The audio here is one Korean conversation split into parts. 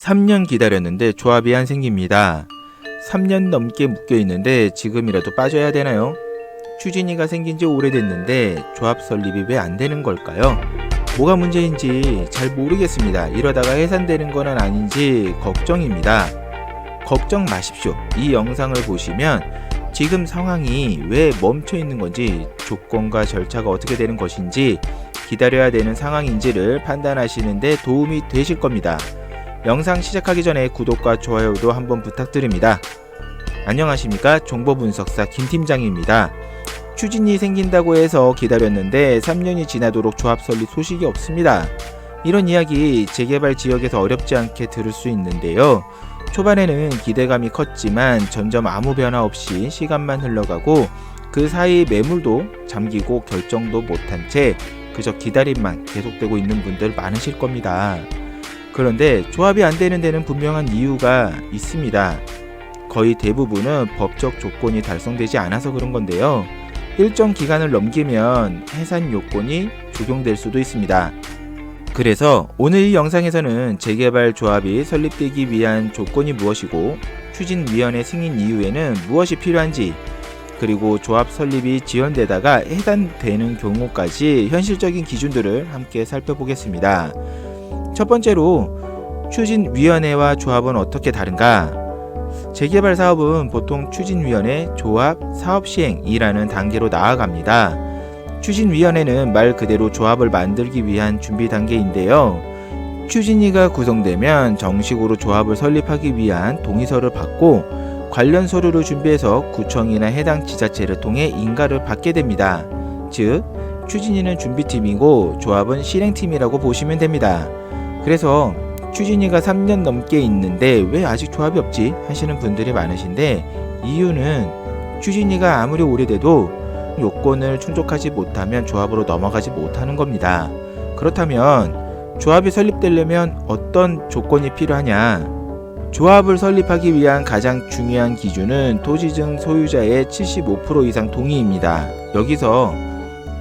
3년 기다렸는데 조합이 안 생깁니다. 3년 넘게 묶여 있는데 지금이라도 빠져야 되나요? 추진이가 생긴 지 오래됐는데 조합 설립이 왜 안 되는 걸까요? 뭐가 문제인지 잘 모르겠습니다. 이러다가 해산되는 건 아닌지 걱정입니다. 걱정 마십시오. 이 영상을 보시면 지금 상황이 왜 멈춰 있는 건지 조건과 절차가 어떻게 되는 것인지 기다려야 되는 상황인지를 판단하시는데 도움이 되실 겁니다. 영상 시작하기 전에 구독과 좋아요도 한번 부탁드립니다. 안녕하십니까 정보분석사 김팀장입니다. 추진이 생긴다고 해서 기다렸는데 3년이 지나도록 조합 설립 소식이 없습니다. 이런 이야기 재개발 지역에서 어렵지 않게 들을 수 있는데요. 초반에는 기대감이 컸지만 점점 아무 변화 없이 시간만 흘러가고 그 사이 매물도 잠기고 결정도 못한 채 그저 기다림만 계속되고 있는 분들 많으실 겁니다. 그런데 조합이 안 되는 데는 분명한 이유가 있습니다. 거의 대부분은 법적 조건이 달성되지 않아서 그런 건데요. 일정 기간을 넘기면 해산 요건이 적용될 수도 있습니다. 그래서 오늘 이 영상에서는 재개발 조합이 설립되기 위한 조건이 무엇이고 추진위원회 승인 이후에는 무엇이 필요한지 그리고 조합 설립이 지연되다가 해산되는 경우까지 현실적인 기준들을 함께 살펴보겠습니다. 첫 번째로 추진위원회와 조합은 어떻게 다른가? 재개발 사업은 보통 추진위원회, 조합, 사업시행이라는 단계로 나아갑니다. 추진위원회는 말 그대로 조합을 만들기 위한 준비 단계인데요. 추진위가 구성되면 정식으로 조합을 설립하기 위한 동의서를 받고 관련 서류를 준비해서 구청이나 해당 지자체를 통해 인가를 받게 됩니다. 즉, 추진위는 준비팀이고 조합은 실행팀이라고 보시면 됩니다. 그래서 추진위가 3년 넘게 있는데 왜 아직 조합이 없지 하시는 분들이 많으신데 이유는 추진위가 아무리 오래돼도 요건을 충족하지 못하면 조합으로 넘어가지 못하는 겁니다. 그렇다면 조합이 설립되려면 어떤 조건이 필요하냐? 조합을 설립하기 위한 가장 중요한 기준은 토지 등 소유자의 75% 이상 동의입니다. 여기서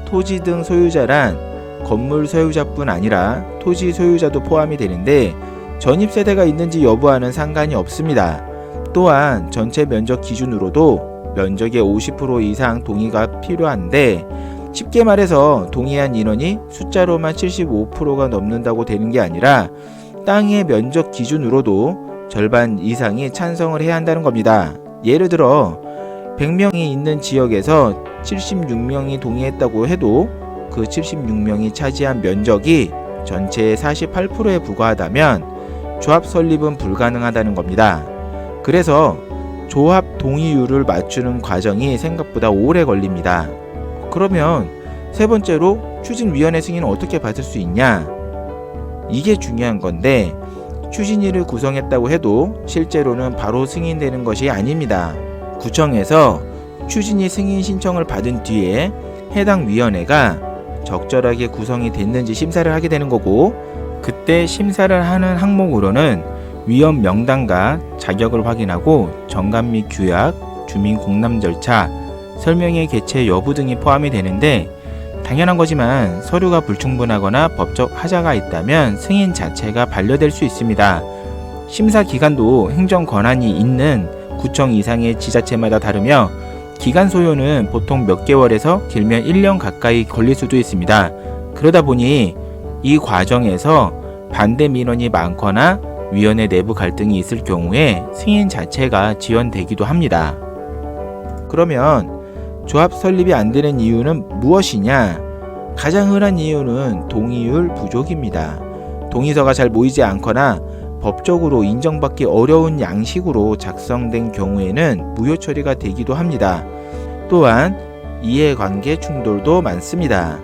토지 등 소유자란 건물 소유자뿐 아니라 토지 소유자도 포함이 되는데 전입 세대가 있는지 여부와는 상관이 없습니다. 또한 전체 면적 기준으로도 면적의 50% 이상 동의가 필요한데 쉽게 말해서 동의한 인원이 숫자로만 75%가 넘는다고 되는 게 아니라 땅의 면적 기준으로도 절반 이상이 찬성을 해야 한다는 겁니다. 예를 들어 100명이 있는 지역에서 76명이 동의했다고 해도 그 76명이 차지한 면적이 전체의 48%에 불과하다면 조합 설립은 불가능하다는 겁니다. 그래서 조합 동의율을 맞추는 과정이 생각보다 오래 걸립니다. 그러면 세 번째로 추진위원회 승인은 어떻게 받을 수 있냐? 이게 중요한 건데 추진위를 구성했다고 해도 실제로는 바로 승인되는 것이 아닙니다. 구청에서 추진위 승인 신청을 받은 뒤에 해당 위원회가 적절하게 구성이 됐는지 심사를 하게 되는 거고 그때 심사를 하는 항목으로는 위원 명단과 자격을 확인하고 정관 및 규약, 주민 공람 절차, 설명의 개최 여부 등이 포함이 되는데 당연한 거지만 서류가 불충분하거나 법적 하자가 있다면 승인 자체가 반려될 수 있습니다. 심사 기간도 행정 권한이 있는 구청 이상의 지자체마다 다르며 기간 소요는 보통 몇 개월에서 길면 1년 가까이 걸릴 수도 있습니다. 그러다 보니 이 과정에서 반대 민원이 많거나 위원회 내부 갈등이 있을 경우에 승인 자체가 지연되기도 합니다. 그러면 조합 설립이 안 되는 이유는 무엇이냐? 가장 흔한 이유는 동의율 부족입니다. 동의서가 잘 모이지 않거나 법적으로 인정받기 어려운 양식으로 작성된 경우에는 무효 처리가 되기도 합니다. 또한 이해관계 충돌도 많습니다.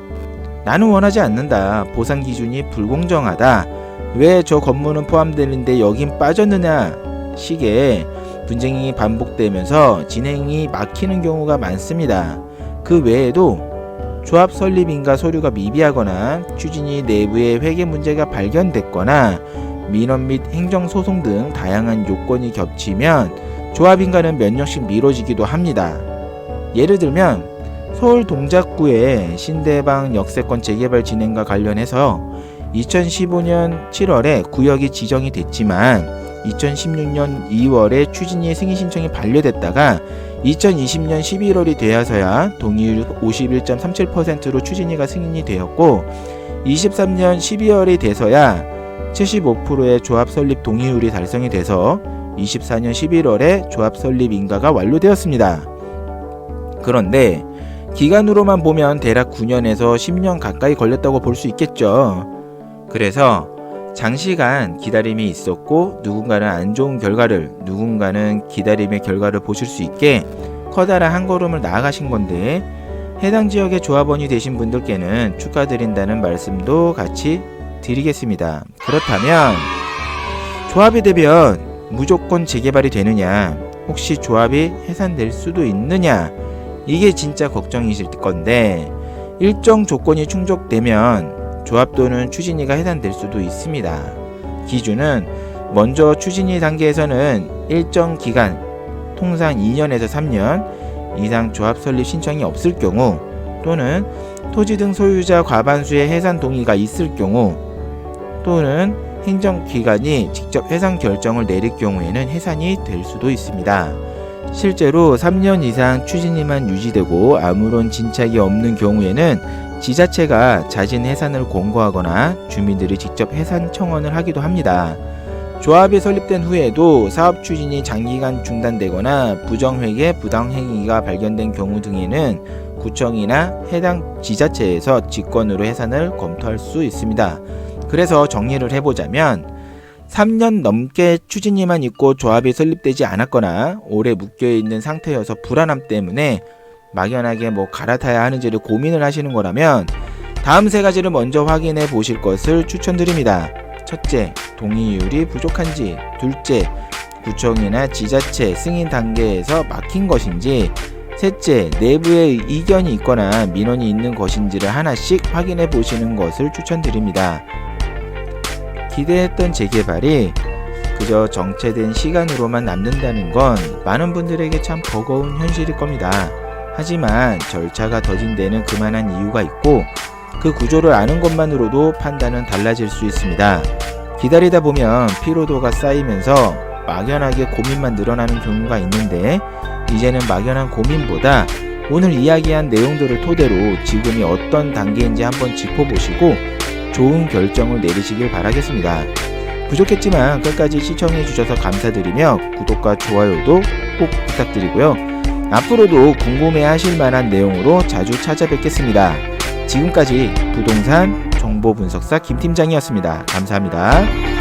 나는 원하지 않는다. 보상 기준이 불공정하다. 왜 저 건물은 포함되는데 여긴 빠졌느냐? 식의 분쟁이 반복되면서 진행이 막히는 경우가 많습니다. 그 외에도 조합 설립인가 서류가 미비하거나 추진이 내부에 회계 문제가 발견됐거나 민원 및 행정소송 등 다양한 요건이 겹치면 조합인가는 몇 년씩 미뤄지기도 합니다. 예를 들면 서울 동작구의 신대방 역세권 재개발 진행과 관련해서 2015년 7월에 구역이 지정이 됐지만 2016년 2월에 추진위의 승인 신청이 반려됐다가 2020년 11월이 되어서야 동의율 51.37%로 추진위가 승인이 되었고 23년 12월이 돼서야 75%의 조합 설립 동의율이 달성이 돼서 24년 11월에 조합 설립 인가가 완료되었습니다. 그런데 기간으로만 보면 대략 9년에서 10년 가까이 걸렸다고 볼 수 있겠죠. 그래서 장시간 기다림이 있었고 누군가는 안 좋은 결과를 누군가는 기다림의 결과를 보실 수 있게 커다란 한 걸음을 나아가신 건데 해당 지역의 조합원이 되신 분들께는 축하드린다는 말씀도 같이 드리겠습니다. 그렇다면 조합이 되면 무조건 재개발이 되느냐 혹시 조합이 해산될 수도 있느냐 이게 진짜 걱정이실 건데 일정 조건이 충족되면 조합 또는 추진위가 해산될 수도 있습니다. 기준은 먼저 추진위 단계에서는 일정 기간 통상 2년에서 3년 이상 조합 설립 신청이 없을 경우 또는 토지 등 소유자 과반수의 해산 동의가 있을 경우 또는 행정기관이 직접 해산 결정을 내릴 경우에는 해산이 될 수도 있습니다. 실제로 3년 이상 추진위만 유지되고 아무런 진착이 없는 경우에는 지자체가 자진 해산을 권고하거나 주민들이 직접 해산 청원을 하기도 합니다. 조합이 설립된 후에도 사업 추진이 장기간 중단되거나 부정회계, 부당행위가 발견된 경우 등에는 구청이나 해당 지자체에서 직권으로 해산을 검토할 수 있습니다. 그래서 정리를 해보자면 3년 넘게 추진위만 있고 조합이 설립되지 않았거나 오래 묶여있는 상태여서 불안함 때문에 막연하게 뭐 갈아타야 하는지를 고민을 하시는 거라면 다음 세 가지를 먼저 확인해 보실 것을 추천드립니다. 첫째, 동의율이 부족한지, 둘째, 구청이나 지자체 승인 단계에서 막힌 것인지, 셋째, 내부에 이견이 있거나 민원이 있는 것인지를 하나씩 확인해 보시는 것을 추천드립니다. 기대했던 재개발이 그저 정체된 시간으로만 남는다는 건 많은 분들에게 참 버거운 현실일 겁니다. 하지만 절차가 더딘 데는 그만한 이유가 있고 그 구조를 아는 것만으로도 판단은 달라질 수 있습니다. 기다리다 보면 피로도가 쌓이면서 막연하게 고민만 늘어나는 경우가 있는데 이제는 막연한 고민보다 오늘 이야기한 내용들을 토대로 지금이 어떤 단계인지 한번 짚어보시고 좋은 결정을 내리시길 바라겠습니다. 부족했지만 끝까지 시청해 주셔서 감사드리며 구독과 좋아요도 꼭 부탁드리고요. 앞으로도 궁금해 하실 만한 내용으로 자주 찾아뵙겠습니다. 지금까지 부동산 정보 분석사 김 팀장이었습니다. 감사합니다.